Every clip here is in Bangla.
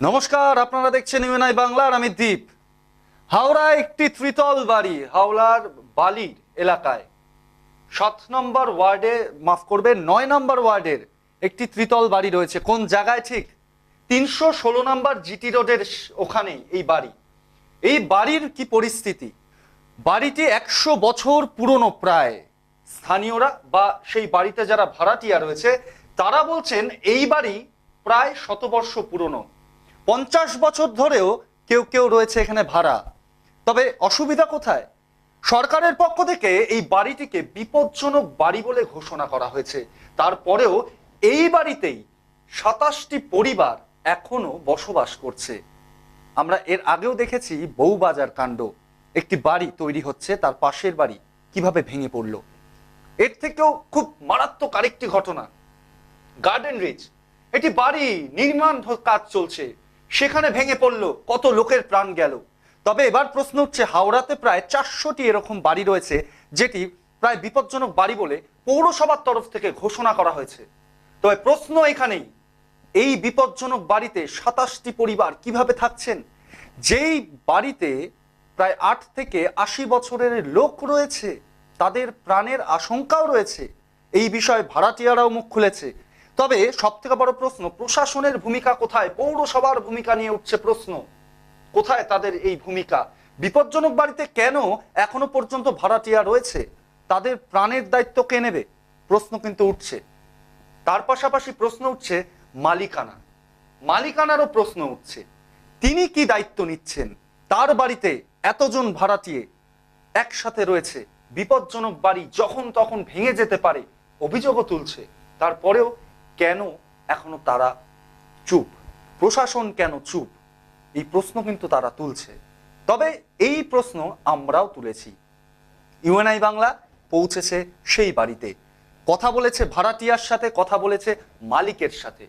নমস্কার, আপনারা দেখছেন ইউএনআই বাংলার, আমি দ্বীপ হাওড়া একটি ত্রিতল বাড়ি, হাওড়ার বালির এলাকায়। সাত নম্বর ওয়ার্ডে, মাফ করবে নয় নম্বর ওয়ার্ডের একটি ত্রিতল বাড়ি রয়েছে। কোন জায়গায় ঠিক? তিনশো ষোলো নম্বর জিটি রোডের ওখানেই এই বাড়ি। এই বাড়ির কি পরিস্থিতি? বাড়িটি একশো বছর পুরনো প্রায়। স্থানীয়রা বা সেই বাড়িতে যারা ভাড়াটিয়া রয়েছে, তারা বলছেন, এই বাড়ি প্রায় শতবর্ষ পুরনো। পঞ্চাশ বছর ধরেও কেউ কেউ রয়েছে এখানে ভাড়া। তবে অসুবিধা কোথায়? সরকারের পক্ষ থেকে এই বাড়িটিকে বিপজ্জনক বাড়ি বলে ঘোষণা করা হয়েছে। তারপরেও এই বাড়িতেই সাতাশটি পরিবার এখনও বসবাস করছে। আমরা এর আগেও দেখেছি বউবাজার কাণ্ড। একটি বাড়ি তৈরি হচ্ছে, তার পাশের বাড়ি কীভাবে ভেঙে পড়ল। এর থেকেও খুব মারাত্মক আরেকটি ঘটনা। গার্ডেন রিচ এটি বাড়ি নির্মাণ কাজ চলছে। সেখানে ভেঙে পড়ল, কত লোকের প্রাণ গেল। তবে এবার প্রশ্ন উঠছে হাওড়াতে প্রায় চারশোটি এরকম বাড়ি রয়েছে, যেটি প্রায় বিপজ্জনক বাড়ি বলে পৌরসভার তরফ থেকে ঘোষণা করা হয়েছে। তবে প্রশ্ন এখানেই, এই বিপজ্জনক বাড়িতে সাতাশটি পরিবার কীভাবে থাকছেন? যেই বাড়িতে প্রায় আট থেকে আশি বছরের লোক রয়েছে, তাদের প্রাণের আশঙ্কাও রয়েছে। এই বিষয়ে ভাড়াটিয়ারাও মুখ খুলেছে। তবে সব থেকে বড় প্রশ্ন, প্রশাসনের ভূমিকা কোথায়? পৌরসভার ভূমিকা নিয়ে উঠছে প্রশ্ন। কোথায় তাদের এই ভূমিকা? বিপজ্জনক বাড়িতে কেন এখনও পর্যন্ত ভাড়াটিয়া রয়েছে? তাদের প্রাণের দায়িত্ব কে নেবে? প্রশ্ন কিন্তু উঠছে। তার পাশাপাশি প্রশ্ন উঠছে মালিকানা। মালিকানারও প্রশ্ন উঠছে। তিনি কি দায়িত্ব নিচ্ছেন? তার বাড়িতে এতজন ভাড়াটিয়ে একসাথে রয়েছে। বিপজ্জনক বাড়ি যখন তখন ভেঙে যেতে পারে, অভিযোগও তুলছে। তারপরেও কেন এখনও তারা চুপ? প্রশাসন কেন চুপ? এই প্রশ্ন কিন্তু তারা তুলছে। তবে এই প্রশ্ন আমরাও তুলেছি। ইউএনআই বাংলা পৌঁছেছে সেই বাড়িতে। কথা বলেছে ভাড়াটিয়ার সাথে, কথা বলেছে মালিকের সাথে।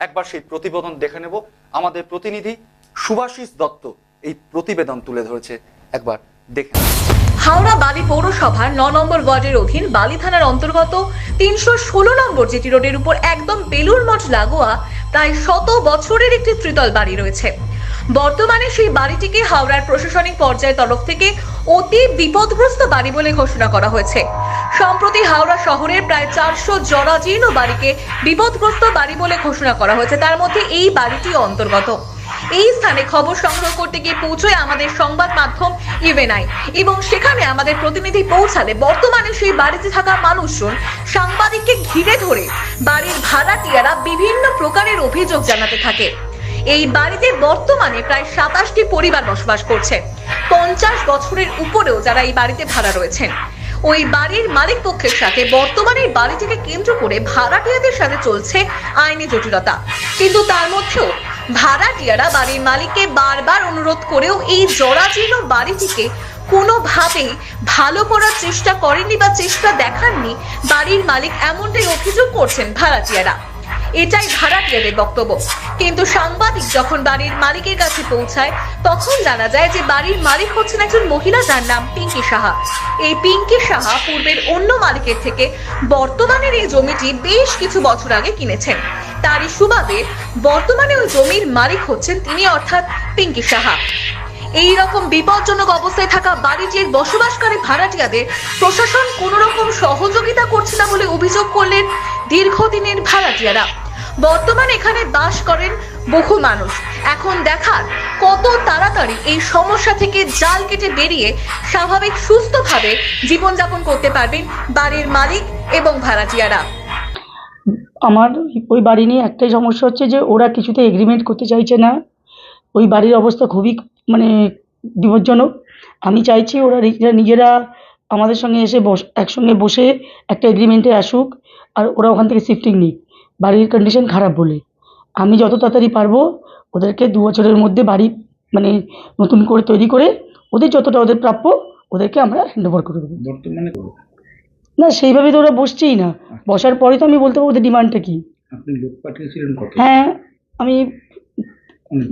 একবার সেই প্রতিবেদন দেখে নেব। আমাদের প্রতিনিধি সুভাষিস দত্ত এই প্রতিবেদন তুলে ধরেছে। একবার দেখে নেব। হাওড়া বালি পৌরসভার ন নম্বর ওয়ার্ডের অধীন বালি থানার অন্তর্গত তিনশো ষোলো নম্বর জিটি রোডের উপর একদম বেলুর মঠ লাগোয়া প্রায় শত বছরের একটি ত্রিতল বাড়ি রয়েছে। বর্তমানে সেই বাড়িটিকে হাওড়ার প্রশাসনিক পর্যায়ের তরফ থেকে অতি বিপদগ্রস্ত বাড়ি বলে ঘোষণা করা হয়েছে। সম্প্রতি হাওড়া শহরের প্রায় চারশো জরাজীর্ণ বাড়িকে বিপদগ্রস্ত বাড়ি বলে ঘোষণা করা হয়েছে। তার মধ্যে এই বাড়িটি অন্তর্গত। এই স্থানে খবর সংগ্রহ করতে গিয়ে পৌঁছয় আমাদের সংবাদ মাধ্যম ইভেনাই। এবং সেখানে আমাদের প্রতিনিধি পৌঁছালে বর্তমানে সেই বাড়িতে থাকা মানুষজন সাংবাদিককে ঘিরে ধরে বাড়ির ভাড়াটিয়ারা বিভিন্ন প্রকারের অভিযোগ জানাতে থাকে। এই বাড়িতে বর্তমানে প্রায় সাতাশটি পরিবার বসবাস করছে। পঞ্চাশ বছরের উপরেও যারা এই বাড়িতে ভাড়া রয়েছেন। ওই বাড়ির মালিক পক্ষের সাথে বর্তমানে বাড়িটিকে কেন্দ্র করে ভাড়াটিয়াদের সাথে চলছে আইনি জটিলতা। কিন্তু তার মধ্যেও ভাড়াটিয়ারা বাড়ির মালিককে বারবার অনুরোধ করেও এই জরাজীর্ণ বাড়িটিকে কোনোভাবেই ভালো করার চেষ্টা করেনি বা চেষ্টা দেখাননি বাড়ির মালিক এমনটাই অভিযোগ করছেন ভাড়াটিয়ারা। এটাই ভাড়াটিয়াদের বক্তব্য। কিন্তু সাংবাদিক যখন বাড়ির মালিকের কাছে পৌঁছায়, তখন জানা যায় যে বাড়ির মালিক হচ্ছেন একজন মহিলা যার নাম পিঙ্কি সাহা। এই পিঙ্কি সাহা পূর্বের অন্য মালিকের থেকে বর্তমানের এই জমিটি বেশ কিছু বছর আগে কিনেছেন। তারই সুবাদে বর্তমানে ওই জমির মালিক হচ্ছেন তিনি, অর্থাৎ পিঙ্কি সাহা। এই রকম বিপজ্জনক অবস্থায় থাকা বাড়িটির বসবাসকারী ভাড়াটিয়াদের প্রশাসন কোনো রকম সহযোগিতা করছে না বলে অভিযোগ করলেন দীর্ঘদিনের ভাড়াটিয়ারা। বর্তমানে এখানে বাস করেন বহু মানুষ। এখন দেখার কত তাড়াতাড়ি এই সমস্যা থেকে জাল কেটে বেরিয়ে স্বাভাবিক সুস্থভাবে জীবনযাপন করতে পারবেন বাড়ির মালিক এবং ভাড়াটিয়ারা। আমার ওই বাড়ি নিয়ে একটাই সমস্যা হচ্ছে যে ওরা কিছুতে এগ্রিমেন্ট করতে চাইছে না। ওই বাড়ির অবস্থা খুবই মানে বিপজ্জনক। আমি চাইছি ওরা নিজেরা আমাদের সঙ্গে এসে বস, একসঙ্গে বসে একটা এগ্রিমেন্টে আসুক আর ওরা ওখান থেকে শিফটিং নিক। বাড়ির কন্ডিশন খারাপ বলে। আমি যত তাড়াতাড়ি পারব ওদেরকে দু বছরের মধ্যে বাড়ি মানে নতুন করে তৈরি করে ওদের যতটা ওদের প্রাপ্য ওদেরকে আমরা হ্যান্ড ওভার করে দেবো। বর্তমানে না সেইভাবে তো ওরা বসছেই না। বসার পরে তো আমি বলতে পারব ওদের ডিমান্ডটা কী। আপনি লোক পাঠিয়েছিলেন কত? হ্যাঁ আমি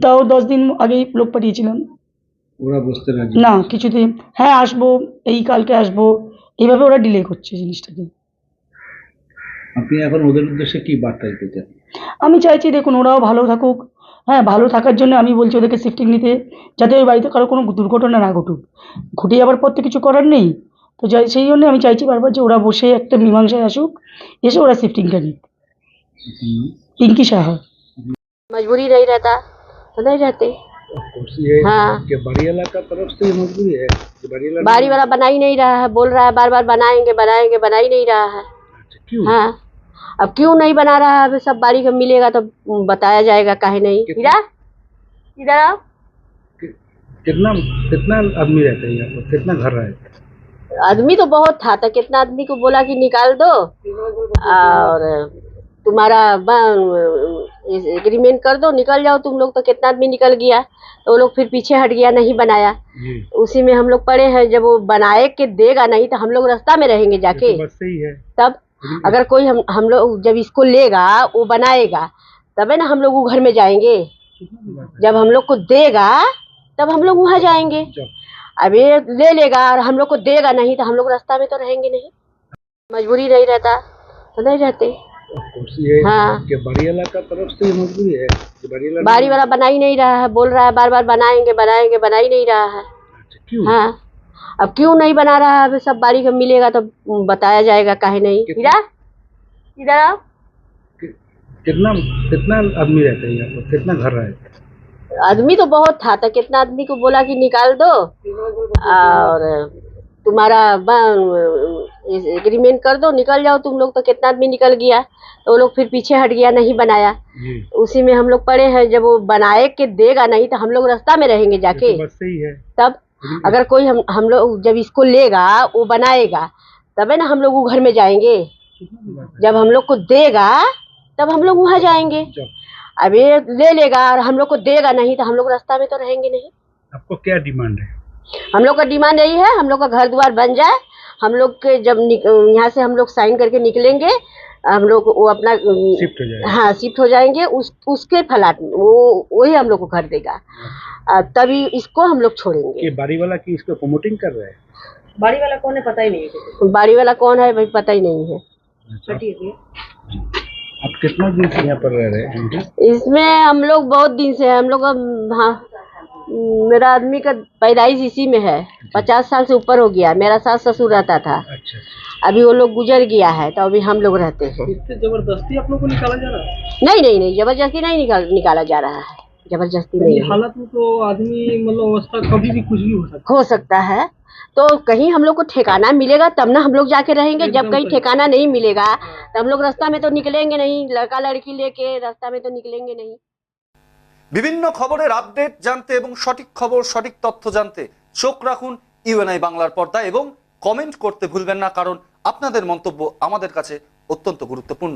তাও দশ দিন আগেই লোক পাঠিয়েছিলাম। ওরা বসতে রাজি? না কিছুতেই হ্যাঁ আসব এই কালকে আসব এইভাবে ওরা ডিলে করছে জিনিসটাকে। আপনি এখন ওদের উদ্দেশ্যে কি বার্তা দিতে চান আমি চাইছি দেখুন ওরাও ভালো থাকুক হ্যাঁ ভালো থাকার জন্য আমি বলছি ওদেরকে শিফটিং নিতে যাতে ওই বাড়িতে কারো কোনো দুর্ঘটনা না ঘটুক ঘটে যাওয়ার পর তো কিছু করার নেই তো যাই সেই জন্য আমি চাইছি বারবার যে ওরা বসে একটা মীমাংসায় আসুক এসে ওরা শিফটিংটা নিক हम्म, পিঙ্কি সাহা मजबूरी नहीं रहता तो नहीं रहते कुर्सी है हाँ। कि बाड़ी वाला का तरफ से ये मजबूरी है कि बाड़ी वाला बारी वाला बना ही नहीं रहा है बोल रहा है बार बार बनाएंगे बनाएंगे बना ही नहीं रहा है अच्छा क्यों? हाँ। अब क्यों नहीं बना रहा है? अभी सब बारी का मिलेगा तो बताया जाएगा काहे नहीं। इधर इधर आओ। कितना कितना आदमी रहते हैं यहाँ पर? कितना घर है? आदमी तो बहुत था तो कितना आदमी को बोला कि निकाल दो? और तुम्हारा एग्रीमेंट कर दो निकल जाओ तुम लोग तो कितना आदमी निकल गया? तो वो लोग फिर पीछे हट गया नहीं बनाया। उसी में हम लोग पड़े हैं जब वो बनाए के देगा नहीं तो हम लोग रास्ता में रहेंगे जाके तो बस सही है। तब अगर कोई हम हम लोग जब इसको लेगा वो बनाएगा तबे ना हम लोग वो घर में जाएँगे। जब हम लोग को देगा तब हम लोग वहाँ जाएँगे। अब ये ले लेगा और हम लोग को देगा नहीं तो हम लोग रास्ता में तो रहेंगे नहीं। मजबूरी नहीं रहता तो नहीं रहते। हाँ। का तरफ़ से मजबूरी है। बारी वाला बना ही नहीं रहा है बोल रहा है बार बार बनाएँगे बनाएँगे बना ही नहीं रहा है। अच्छा हाँ। अब क्यों नहीं बना रहा है? अभी सब बारी का मिलेगा तो बताया जाएगा काहे नहीं। इधर इधर आओ। कितना कितना आदमी रहते हैं यहाँ पर? कितना घर है? आदमी तो बहुत था तो कितना आदमी को बोला कि निकाल दो? और तुम्हारा एग्रीमेंट कर दो निकल जाओ तुम लोग तो कितना आदमी निकल गया? तो वो लोग फिर पीछे हट गया नहीं बनाया। उसी में हम लोग पड़े हैं जब वो बनाए के देगा नहीं तो हम लोग रास्ता में रहेंगे जाके। तो सही है। तब अगर कोई हम हम लोग जब इसको लेगा वो बनाएगा तबे ना हम लोग वो घर में जाएँगे जब हम लोग को देगा तब हम लोग वहाँ जाएँगे अब ये ले लेगा और हम लोग को देगा नहीं तो हम लोग रास्ता में तो रहेंगे नहीं आपको क्या डिमांड है हम लोग का डिमांड यही है हम लोग का घर द्वार बन जाए हम लोग के जब यहाँ से हम लोग साइन करके निकलेंगे हम लोग वो अपना शिफ्ट हो जाएगा हाँ शिफ्ट हो जाएँगे उस उसके फ्लैट वो वही हम लोग को घर देगा तभी इसको हम लोग छोड़ेंगे। ये बाड़ी वाला की इसको प्रमोटिंग कर रहा है? बाड़ी वाला कौन है पता ही नहीं है बाड़ी वाला कौन है भाई पता ही नहीं है। आप कितना दिन से यहाँ पर रह रहे हैं? इसमें हम लोग बहुत दिन से हैं। हम लोग का हाँ मेरा आदमी का पैदाइश इसी में है। पचास साल से ऊपर हो गया। मेरा सास ससुर रहता था। अच्छा अच्छा। अभी वो लोग गुजर गया है तो अभी हम लोग रहते हैं। ज़बरदस्ती आप लोग को निकाला जा रहा है? नहीं नहीं नहीं ज़बरदस्ती नहीं निकाल निकाला जा रहा है। जबरदस्ती नहीं ये है। हालत में तो आदमी मतलब अवस्था कभी भी कुछ भी हो सकता हो सकता है तो कहीं हम लोग को ठिकाना मिलेगा तब ना हम लोग जाके रहेंगे जब एकदम कहीं सही। ठिकाना नहीं मिलेगा तो हम लोग रास्ता में तो निकलेंगे नहीं लड़का लड़की लेके रास्ता में तो निकलेंगे नहीं বিভিন্ন খবরের আপডেট জানতে এবং সঠিক খবর সঠিক তথ্য জানতে চোখ রাখুন ইউএনআই বাংলার পর্দা এবং কমেন্ট করতে ভুলবেন না কারণ আপনাদের মন্তব্য আমাদের কাছে অত্যন্ত গুরুত্বপূর্ণ